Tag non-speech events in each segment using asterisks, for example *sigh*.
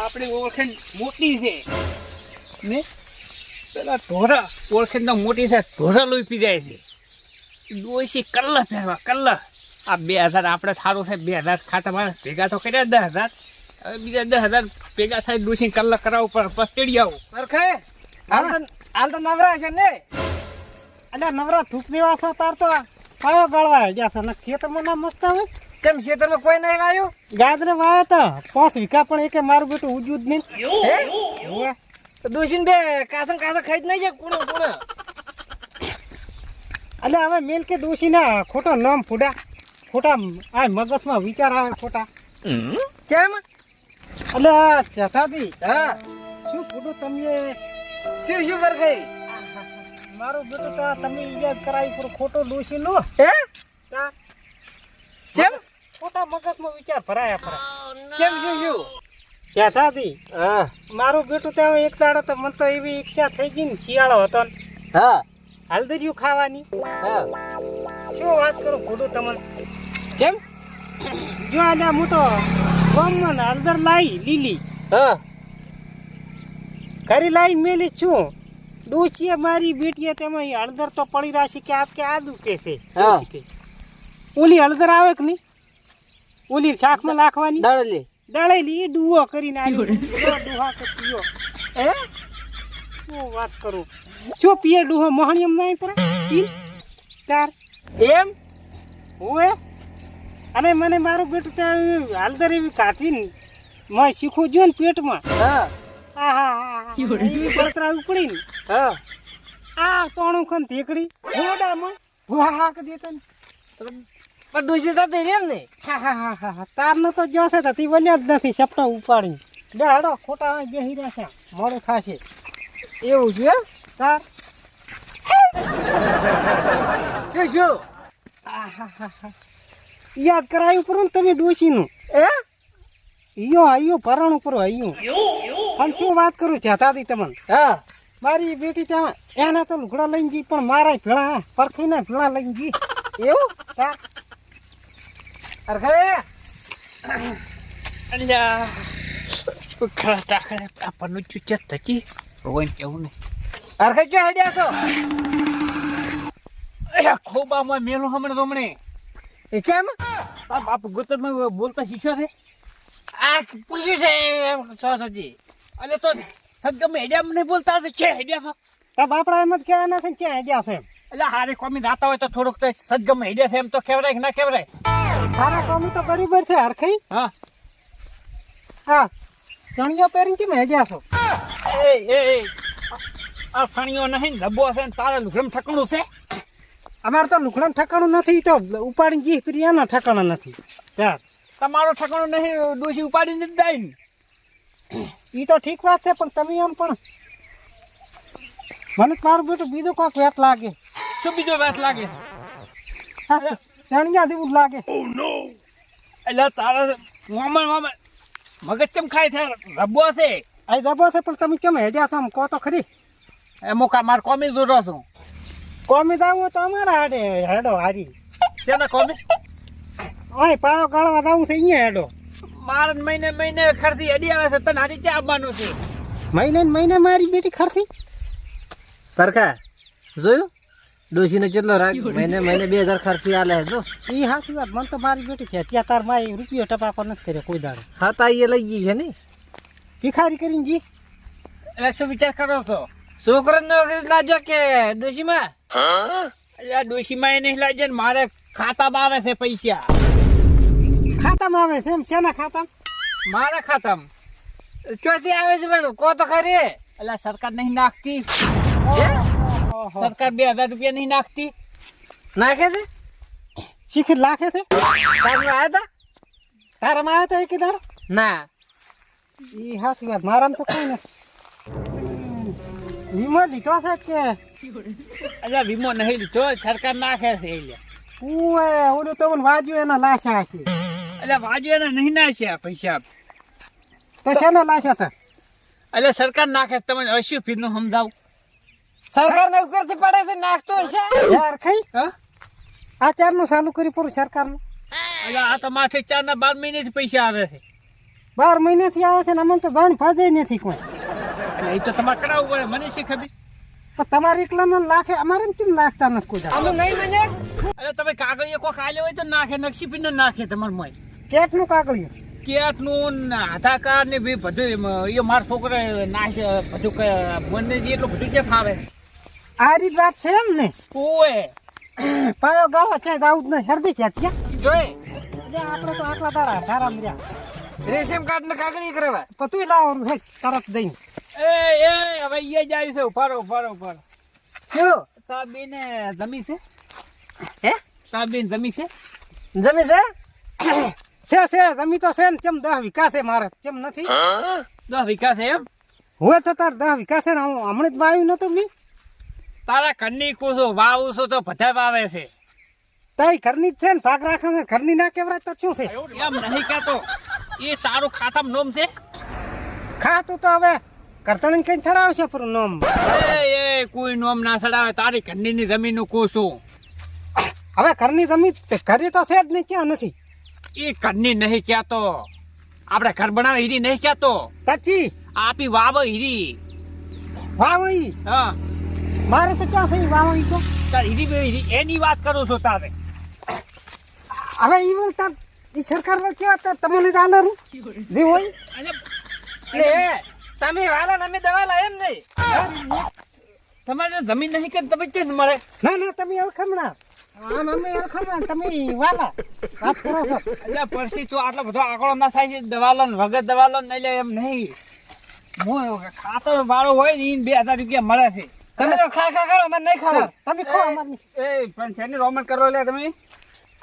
આપણી ઓળખાણ મોટી છે. ને પેલા ઢોરા ઓળખાણ તો મોટી છે ઢોરા લોહી પી જાય છે. ડોસી કલ્લા પહેરવા, કલ્લા. આ બે હજાર આપણે સારું છે બે હજાર ખાતા મારે ભેગા તો કર્યા દસ હજાર. હવે બીજા દસ હજાર ભેગા થાય ડોસી કલ્લા કરાવવું પડે પતડી આવું. સરખે? હાલ તો તો નવરા છે ને? અલ્યા નવરા થૂક વાસો તાર તો કયો ગળવા ગયા છે ખેતરમાં ના મસ્ત આવે કેમ ખેતરમાં કોઈ નહીં વાયો ગાદરે વાયા તા. પાંચ વીઘા પણ એકે મારું બેટું ઉજ્યું જ નહીં. ડોસીને બે કાસમ કાસમ ખાઈ જ નહીં જાય કુણે કુણે. એટલે હવે મેલ કે ડોશીના ખોટા નામ ફૂડા ખોટા આ મગજમાં વિચાર આવે ખોટા. કેમ? એટલે આ હા. શું ફૂડું તમે શું શું સરખે મારું બેટું તો તમે યાદ કરાવી પર ખોટો ડોશી લો હે? કેમ? ખોટા મગજમાં વિચાર ભરાયા ભરાય. કેમ જોયું ચેતાદી હા. મારું બેટું ત્યાં એક દાડો તો મને તો એવી ઈચ્છા થઈ ગઈ ને શિયાળો હતો ને. હા. હલદરિયું ખાવાની. હા. શું વાત કરું ખોટું તમને? કેમ? જો આજે હું તો ગામમાં હળદર લાવી લીલી. હા. ઘરે લાવી મેલી છું. ડોચીએ મારી બેટીએ તેમાં હળદર તો પડી રાશી કે આ કે આદુ કે છે. કે. ઓલી હળદર આવે કે નહીં? ઓલી શાકમાં નાખવાની? દળેલી. દળેલી એ ડુઓ કરીને આવી. ડુહા. કે પીયો હે? શું વાત કરું? શું પીએ ડુહો મોહણી એમ નહીં પર પીન તાર. એમ? હોવે અને મને મારું પેટ ત્યાં હાલદર એવી કાઢી ને મેં શીખવું જો ને પેટમાં. હા. હા હા હા હા બળતરા ઉપડી ને હા. આ તોણું ખન ઢેકડી મોડામાં ભૂહા કે દેતા ને. પણ ડોસી સાથે રેમ ને હા હા હા હા હા. તારનો તો જો છે તી બન્યા જ નથી સપના ઉપાડી. હાડો ખોટા બેસી રહેશે મોડું થાશે. એવું છે? તાર? શું શું? હા હા હા. યાદ કરાયું પર તમે ડોશીનું? એ ઈયો આયો પરણ ઉપર આયો પણ શું વાત કરું જતાથી તમને? હા. મારી બેટી ત્યાં એના તો લુગડા લઈને જી પણ મારા ભેળા પરખીના ભેળા લઈને જી એવું? તાર? સરખે અલ્યા. ખરા તાખરે આપણનું ચૂચત થતી રોઈને કેવું નહીં. સરખે ક્યાં હેડ્યા છો? અલ્યા ખોબામાં મેલું હમણે હમણે. એ કેમ? તાર બાપ ગોતરમાં બોલતા શીખ્યો છે? આ પૂછ્યું છે એમ સો સજી અલે તો સદગમ હેડ્યા મને બોલતા હશે. છે હેડ્યા છો? તા બાપડા એમ જ કહેવાના છે ક્યાં ગયા છે એટલે હારે કોમી જાતા હોય તો થોડુંક તો સદગમ હેડ્યા છે એમ તો કેવડાય કે ના કેવડાય તારા કોમી તો બરાબર છે હરખઈ હા. હા ચણિયો પહેરીને કેમ હેડ્યા છો? એ એ એ. આ સણીઓ નહીં ધબ્બો છે ને તારા લુગડમ ઠકણું છે? અમારે તો લુકડાનું ઠકાણું નથી તો ઉપાડીને જી પ્રિયાના ઠકાણા નથી. ચાર તમારો ઠકણું નહીં ડોસી ઉપાડીને જ દઈ ને. એ તો ઠીક વાત છે પણ તમે એમ પણ મને મારું બેટું બીજું કોઈક વેત લાગે. શું બીજો વાત લાગે? હા, ચણિયા જેવું જ લાગે. એટલે તારા વામણ વામણ મગજ ચમ ખાય છે? રબ્બો છે. આ રબ્બો છે પણ તમે કેમ હેડ્યા છો આમ? કહો તો ખરી. એ મુકા માર કોમી દૂરો છું. કોમી દાવું તો અમારા હાડે હેડો હારી. શેના કોમી? ઓય પાવ ગાળવા દાવું છે અહીંયા હેડો. મારે મહિને મહિને ખરતી હેડી આવે છે તને હારી ક્યાં આવવાનું છે? મહિને મહિને મારી બેટી ખરતી સરખા જોયું? ડોસીને કેટલો રાખ મહિને મહિને બે હજાર ખર્ચી આલે છે જો. એ સાચી વાત મને તો મારી બેટી છે. ત્યાં તાર માએ રૂપિયો ટપાકો નથી કર્યો કોઈ દાડો. હા તા એ લઈ ગઈ છે ને? ભિખારી કરીને જી. એટલે શું વિચાર કરો છો? છોકરો નોકરી લાજો કે ડોસીમાં એટલે ડોશીમાં એ નહીં લાગે ને મારે ખાતામાં આવે છે પૈસા. ખાતામાં આવે છે એમ? શેના ખાતા મારા ખાતામાં. ચોથી આવે છે પણ કો તો ખરી? એટલે સરકાર નહીં નાખતી? સરકાર બે હજાર રૂપિયા નહીં નાખતી. નાખે છે? શીખી લાખે છે? તારમાં આવ્યા હતા તારામાં આવ્યા હતા એ દાડો ના. એ સાચી વાત. મારામાં તો કઈ નથી. વીમો લીધો છે કે? એટલે વીમો નહીં લીધો. સરકાર નાખે છે એટલે ઉએ ઓલું તો મને વાજ્યું એના લાશા છે. એટલે વાજ્યું એના નહીં નાખ્યા પૈસા. તો શેના લાશા છે? એટલે સરકાર નાખે છે. તમને હવે શું ફીરનું સમજાવું? સરકાર ને ઉપરથી પડે છે નાખતો હશે? યાર ખઈ. હા? આ ચારનું ચાલુ કરી પૂરું સરકારનું. એટલે આ તો માથે ચાર ના બાર મહિનેથી પૈસા આવે છે. બાર મહિનાથી આવે છે ને અમને તો જાણ ફાજે નથી કોઈ. એટલે એ તો તમારે કરાવવું પડે મને શી ખબર? પણ તમારે એકલામાં લાખે અમારે કેમ લાગતા નથી કોઈ? અમે નહીં મને અરે તમે કાગળિયો કોક આલ્યો હોય તો નાખે નકશી પીને નાખે તમારે મોય કેટલું કાગળિયું? કેટનું ને આધાર કાર્ડ ને બી બધું એ મારા છોકરા નાખે બધું કે મને જે એટલું બધું જે ફાવે. આ રીત વાત છે એમ ને? ઓએ *clears throat* પાયો ગાવા છે આવું જ નહીં હરદી છે ત્યાં જોઈ. આપણે તો આટલા દાડા ધારામ રહ્યા. રેશમ કાર્ડ ને કાગળી કરવા પતું લાવવાનું હે તરત દઈને. એ એ હવે એ જાય છે ઉભારો ઉભારો ઉભારો શું? તા ને જમી છે? હે? ને જમી છે? જમી છે? *clears throat* છે છે જમી તો છે ને ચમ દહ વીઘા છે મારે ચમ નથી? દહ વીઘા છે એમ? હોય તો તાર દહ વીઘા છે ને હું હમણાં જ વાવ્યું નતું મી. તારા ઘરની કુસો વાવું છું તો બધા વાવે છે. તારી ઘરની જ છે ને ભાગ રાખે છે ઘરની ના કેવરાય તો શું છે? એમ નહીં કહેતો. એ તારું ખાતામાં નોમ છે? ખાતું તો હવે કરતણી કઈ ચડાવશે પૂરું નોમ. એ એ કોઈ નોમ ના ચડાવે. તારી ઘરની જમીનનું કુસું. હવે ઘરની જમીન ઘરે તો છે જ નહીં ક્યાં નથી? એ ઘરની નહીં કહેતો. આપણે ઘર બનાવે હીરી નહીં કહેતો. તચી આપી વાવ હીરી. વાવ હા. મારે તો ક્યાં થઈ વાવણી તો? તાર હીરી એની વાત કરો છો તારે. હવે ઈ બોલ તાર ઈ સરકાર પર કેવા તો તમને આલે જે હોય? અને લે તમે વાલા અમે દવા લા એમ નહીં. તમારે જમીન નહીં કે તમે ચેજ મળે? ના ના તમે અલખમણા. આમ અમે અલખમણા તમે વાલા. વાત કરો છો. એટલે પરથી તું આટલો બધો આંકડો ના થાય છે. દવાલો ને વગર દવાલો નહીં લે એમ નહીં. હું ખાતર વાળો હોય ને ઈને બે હજાર રૂપિયા મળે છે. તમે તો ખા ખા કરો મને નહીં ખાવા તમે ખો અમારે એ પણ છે ને રોમન કરો લે તમે?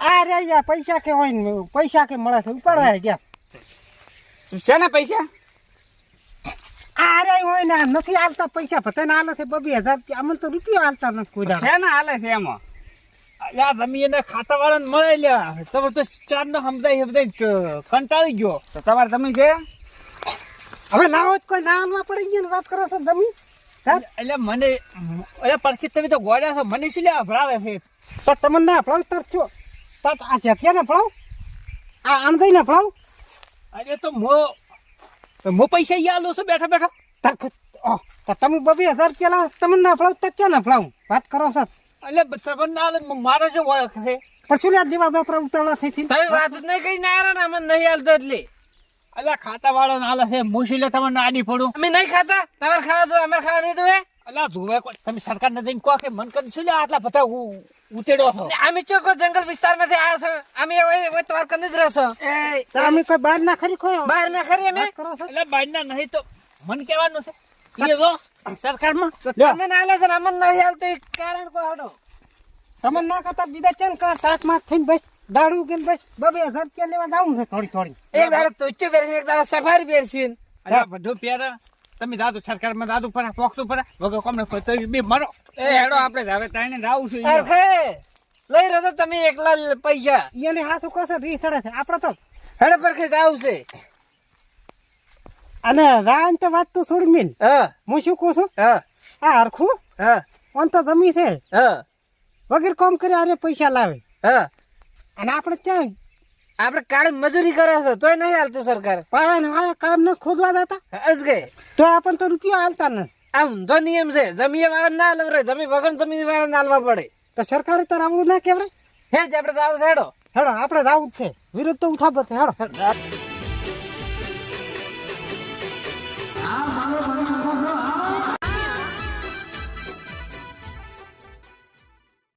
આ રે યા પૈસા કે હોય ને પૈસા કે મળે છે ઉપાડવા ગયા છે ને પૈસા? આ રે હોય ને નથી આલતા પૈસા પતાને આલે છે બબી હજાર રૂપિયા. અમને તો રૂપિયા આલતા નથી કોઈ દાડો. ને હાલે છે એમાં? યા તમે એને ખાતા વાળાને મળે લ્યા. તમે તો ચાર નો સમજાય સમજાય કંટાળી ગયો. તો તમારે તમે છે? હવે ના હોય કોઈ ના આલવા પડી ગઈ ને વાત કરો છો તમે? એટલે મને એટલે પરખી તમે તો ગોળ્યા છો મને શું લ્યા ભરાવે છે? તો તમને ના ફળાવ તાર છો. તાર આ જેઠિયા ને ફળાવ આ આણદઈ ને ફળાવ અરે તો મો મો પૈસા અહીંયા લો છું બેઠા બેઠા. તો તમે બબી હજાર રૂપિયા લાવો તમને ના ફળાવ તો ક્યાં ના ફળાવ વાત કરો સર એટલે તમને ના આલે મારે શું ઓળખ છે? પણ શું લેવા દો ઉતાવળા થઈ થી તમે વાત જ નહીં કઈ ના આરા ને અમને નહીં હાલતો એટલે. એટલે ખાતા વાળા આલે છે મુશીલે તમે નાની પડું અમે નહીં ખાતા. તમારે ખાવા જોઈએ અમારે ખાવા નહીં જોઈએ. અલા ધુવે કોઈ. તમે સરકાર ને દઈને કહો કે મન કરી શું આટલા બધા ઉતેડો છો. ને અમે ચોખ્ખો જંગલ વિસ્તારમાંથી આવ્યા છો? અમે હવે- તમારે કંઈ જ રહેશો એ અમે કોઈ બહાર ના ખરી ખોયો બહાર ના ખરી અમે? કરો છો? એટલે બાયના નહીં તો મન કહેવાનું છે. એ જો. સરકારમાં? તો તમે ના લે છે અમને નહીં હાલતો કારણ કોઈ હડો? તમને ના કરતા બીજા ચેન કા તાક માર થઈને બસ. દાડું કે બસ બબે હજાર રૂપિયા લેવા જાવું છે થોડી થોડી. એક દાડો તુચ્ચું પહેરશે એક દાડો સફારી પહેરશે બધું પહેરે. તમે દાદુ સરકારમાં દાદુ પર પોખતું પર વગર કોમને તો બી મરો. એ હેડો આપણે હવે તાઈને જાવું છું અરે લઈ રહ્યો તમે એકલા પૈસા. એને હાથ કસે રીસ ચડે છે. આપણે તો હેડે પરખે જાવું છે. અને રાન તો વાત તો છોડી મિલ. હા. હું શું કહું છું? હા. આ હરખું? હા. ઓન તો જમી છે. હા. વગર કોમ કરે અરે પૈસા લાવે. હા. અને આપણે ક્યાં? આપણે કાળી મજૂરી કરે છે તોય નહીં હાલતું સરકાર. પણ કામ ન ખોદવા દેતા? હસ ગઈ. તો આપણ તો રૂપિયા હાલતા ને. આમ જો નિયમ છે જમીન વાળા ના લવરે જમીન વગર જમીન વાળા હાલવા પડે. તો સરકારે તો આવડું ના કેવરે હે જ આપણે જાવું છે હેડો. હેડો આપણે જ આવું જ છે. વિરોધ તો ઉઠાવો છે હેડો. આ મારો બનાવ